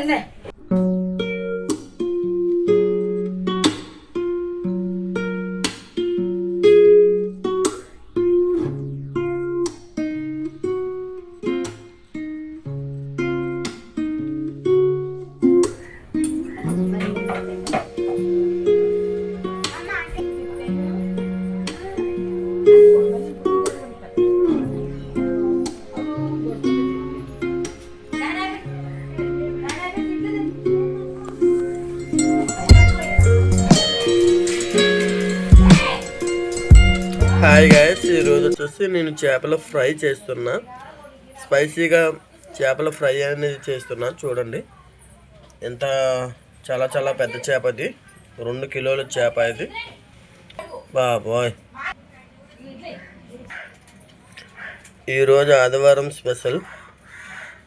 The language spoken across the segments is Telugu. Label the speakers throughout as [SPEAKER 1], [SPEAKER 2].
[SPEAKER 1] ఇందే
[SPEAKER 2] హాయ్ గాయస్ ఈరోజు వచ్చేసి నేను చేపల ఫ్రై చేస్తున్నా. స్పైసీగా చేపల ఫ్రై అనేది చేస్తున్నా చూడండి. ఎంత చాలా చాలా పెద్ద చేప ఇది రెండు కిలోల చేప ఇది. బాబోయ్. ఈరోజు ఆదివారం స్పెషల్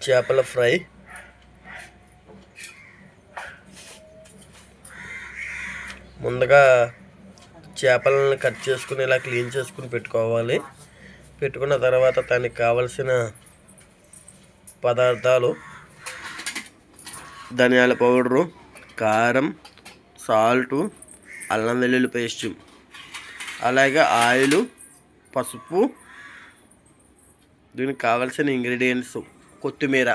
[SPEAKER 2] చేపల ఫ్రై. ముందుగా చేపలను కట్ చేసుకుని ఇలా క్లీన్ చేసుకుని పెట్టుకోవాలి. పెట్టుకున్న తర్వాత దానికి కావలసిన పదార్థాలు ధనియాల పౌడరు కారం సాల్టు అల్లం వెల్లుల్లి పేస్ట్ అలాగే ఆయిల్ పసుపు దీనికి కావలసిన ఇంగ్రీడియంట్స్ కొత్తిమీర.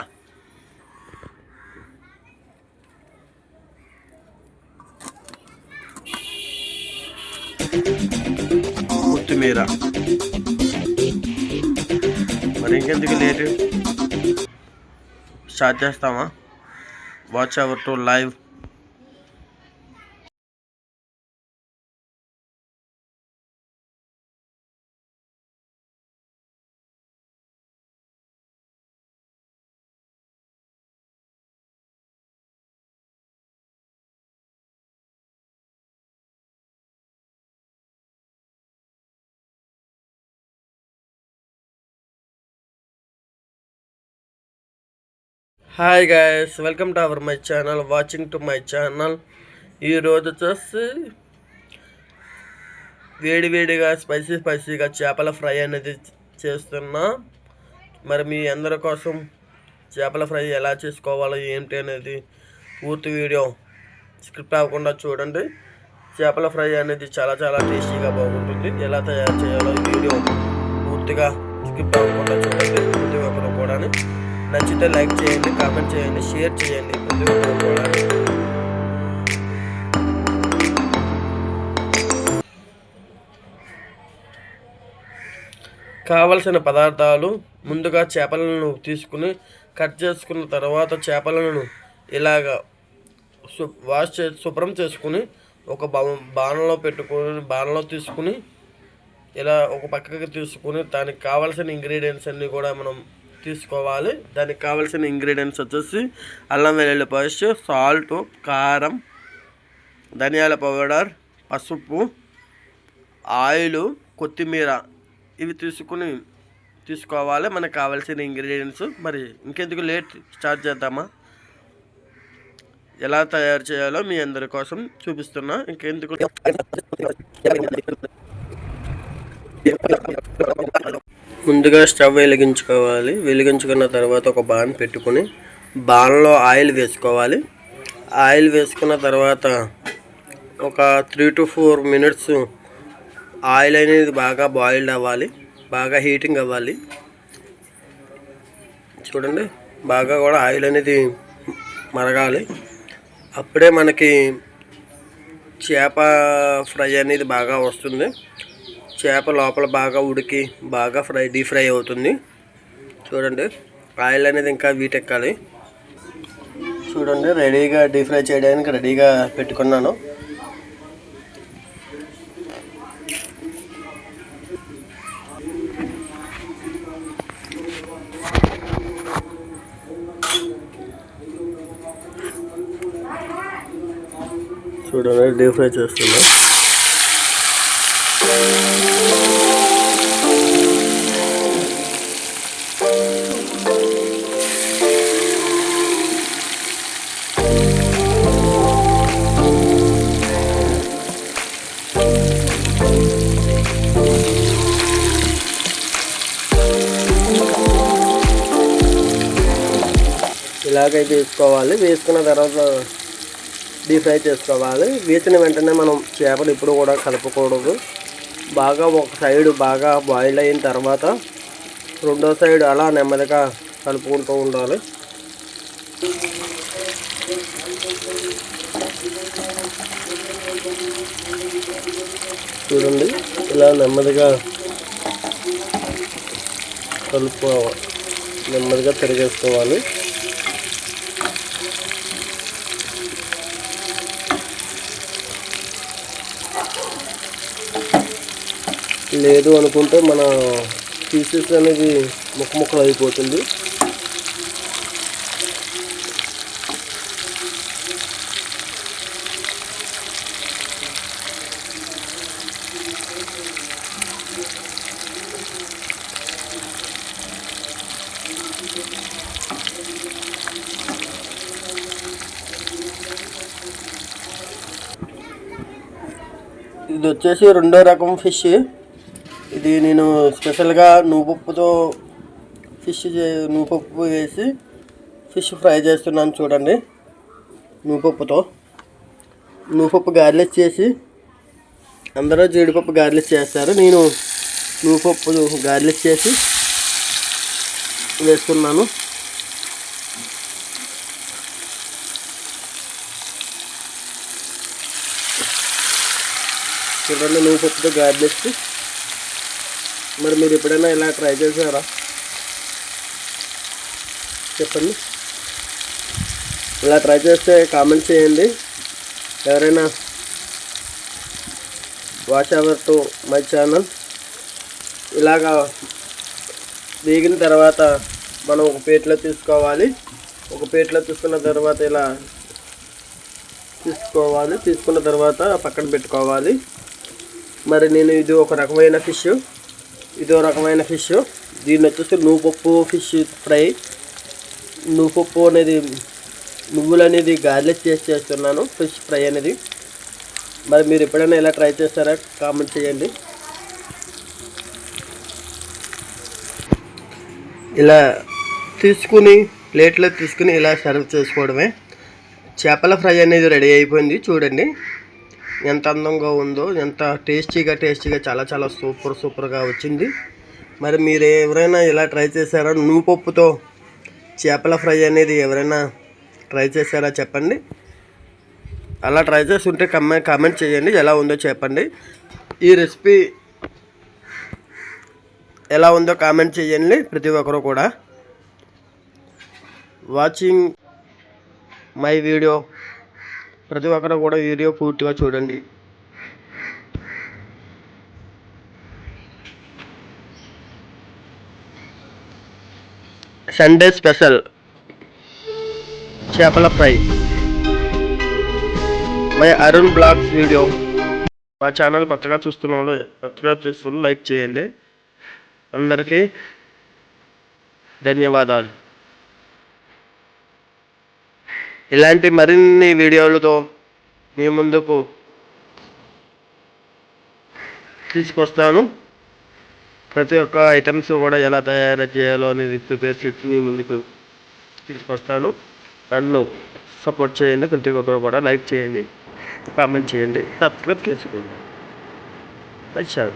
[SPEAKER 2] కొత్తిమీర మరి ఇంకెందుకు లేటు? స్టార్ట్ చేస్తామా? Watch our to live hi guys welcome to our my channel watching to my channel ఈరోజు వచ్చేసి వేడి వేడిగా స్పైసీ స్పైసీగా చేపల ఫ్రై అనేది చేస్తున్నా. మరి మీ అందరి కోసం చేపల ఫ్రై ఎలా చేసుకోవాలో ఏంటి అనేది పూర్తి వీడియో స్క్రిప్ట్ అవ్వకుండా చూడండి. చేపల ఫ్రై అనేది చాలా చాలా టేస్టీగా బాగుంటుంది. ఎలా తయారు చేయాలో వీడియో పూర్తిగా స్క్రిప్ట్ అవ్వకుండా చూడండి. ప్రతి ఒక్కరు కూడా నచ్చితే లైక్ చేయండి కామెంట్ చేయండి షేర్ చేయండి. ప్రతి కూడా కావలసిన పదార్థాలు ముందుగా చేపలను తీసుకుని కట్ చేసుకున్న తర్వాత చేపలను ఇలాగ వాష్ చే శుభ్రం చేసుకుని ఒక బాణలో పెట్టుకుని బాణలో తీసుకుని ఇలా ఒక పక్కకి తీసుకుని దానికి కావాల్సిన ఇంగ్రీడియంట్స్ అన్నీ కూడా మనం తీసుకోవాలి. దానికి కావాల్సిన ఇంగ్రీడియంట్స్ వచ్చేసి అల్లం వెల్లుల్లి పేస్ట్ సాల్ట్ కారం ధనియాల పౌడర్ పసుపు ఆయిల్ కొత్తిమీర. ఇవి తీసుకుని తీసుకోవాలి. మనకు కావాల్సిన ఇంగ్రీడియంట్స్. మరి ఇంకెందుకు లేట్ స్టార్ట్ చేద్దామా? ఎలా తయారు చేయాలో మీ అందరి కోసం చూపిస్తున్నా. ఇంకెందుకు? ముందుగా స్టవ్ వెలిగించుకోవాలి. వెలిగించుకున్న తర్వాత ఒక బాన్ పెట్టుకుని బాన్లో ఆయిల్ వేసుకోవాలి. ఆయిల్ వేసుకున్న తర్వాత ఒక three two four minutes oil అనేది బాగా బాయిల్డ్ అవ్వాలి. బాగా హీటింగ్ అవ్వాలి. చూడండి బాగా కూడా ఆయిల్ అనేది మరగాలి. అప్పుడే మనకి చేప ఫ్రై అనేది బాగా వస్తుంది. చేప లోపల బాగా ఉడికి బాగా ఫ్రై డీప్ ఫ్రై అవుతుంది. చూడండి ఆయిల్ అనేది ఇంకా వీటెక్కాలి. చూడండి రెడీగా డీప్ ఫ్రై చేయడానికి రెడీగా పెట్టుకున్నాను. చూడండి డీప్ ఫ్రై చేస్తున్నాను. ఇలాగైతే వేసుకోవాలి. వేసుకున్న తర్వాత డీప్ ఫ్రై చేసుకోవాలి. వేసిన వెంటనే మనం చేపలు ఎప్పుడు కూడా కలపకూడదు. బాగా ఒక సైడ్ బాగా బాయిల్ అయిన తర్వాత రెండో సైడ్ అలా నెమ్మదిగా కలుపుకుంటూ ఉండాలి. చూడండి ఇలా నెమ్మదిగా కలుపుకోవాలి. నెమ్మదిగా తిరిగేసుకోవాలి. లేదు అనుకుంటే మన పీసెస్ అనేది ముక్క ముక్కలు అయిపోతుంది. ఇది వచ్చేసి రెండో రకం ఫిష్ ఇది నేను స్పెషల్గా నువ్వుపప్పుతో ఫిష్ చే- నువ్వుపప్పు వేసి ఫిష్ ఫ్రై చేస్తున్నాను చూడండి. నువ్వుపప్పుతో నువ్వుపప్పు గార్లిక్ చేసి అందరూ జీడిపప్పు గార్లిక్ చేస్తారు. నేను నువ్వుపప్పు గార్లిక్ చేసి వేస్తున్నాను. చూడండి నువ్వుపప్పుతో గార్లిక్ మరి మీరు ఎప్పుడైనా ఇలా ట్రై చేశారా? చెప్పండి. ఇలా ట్రై చేస్తే కామెంట్ చేయండి. ఎవరైనా watch our to my channel. ఇలాగా వేగిన తర్వాత మనం ఒక ప్లేట్లో తీసుకోవాలి. ఒక ప్లేట్లో తీసుకున్న తర్వాత ఇలా తీసుకోవాలి. తీసుకున్న తర్వాత పక్కన పెట్టుకోవాలి. మరి నేను ఇది ఒక రకమైన ఫిష్. ఇదో రకమైన ఫిష్. దీన్ని వచ్చేసి నువ్వుపప్పు ఫిష్ ఫ్రై. నువ్వుపప్పు అనేది నువ్వులు అనేది గార్లిక్ చేసి చేస్తున్నాను ఫిష్ ఫ్రై అనేది. మరి మీరు ఎప్పుడైనా ఇలా ట్రై చేస్తారా కామెంట్ చేయండి. ఇలా తీసుకుని ప్లేట్లో తీసుకుని ఇలా సర్వ్ చేసుకోవడమే. చేపల ఫ్రై అనేది రెడీ అయిపోయింది చూడండి. ఎంత అందంగా ఉందో ఎంత టేస్టీగా టేస్టీగా చాలా చాలా సూపర్ సూపర్గా వచ్చింది. మరి మీరు ఎవరైనా ఇలా ట్రై చేశారా? నువ్వు పప్పుతో చేపల ఫ్రై అనేది ఎవరైనా ట్రై చేశారా చెప్పండి. అలా ట్రై చేస్తుంటే కమ్మ కామెంట్ చేయండి ఎలా ఉందో చెప్పండి. ఈ రెసిపీ ఎలా ఉందో కామెంట్ చేయండి ప్రతి ఒక్కరు కూడా. వాచింగ్ మై వీడియో ప్రతి ఒక్కరు కూడా వీడియో పూర్తిగా చూడండి. సండే స్పెషల్ చేపల fry. My Arun blogs video. మా ఛానల్ కొత్తగా చూస్తున్న వాళ్ళు కొత్తగా చూస్తున్న లైక్ చేయండి. అందరికీ ధన్యవాదాలు. ఇలాంటి మరిన్ని వీడియోలతో మీ ముందుకు తీసుకొస్తాను. ప్రతి ఒక్క ఐటమ్స్ కూడా ఎలా తయారు చేయాలో అనేది ప్రిపేర్ మీ ముందుకు తీసుకొస్తాను. నన్ను సపోర్ట్ చేయండి ప్రతి ఒక్కరు కూడా లైక్ చేయండి కామెంట్ చేయండి సబ్స్క్రైబ్ చేసుకోండి. వచ్చారు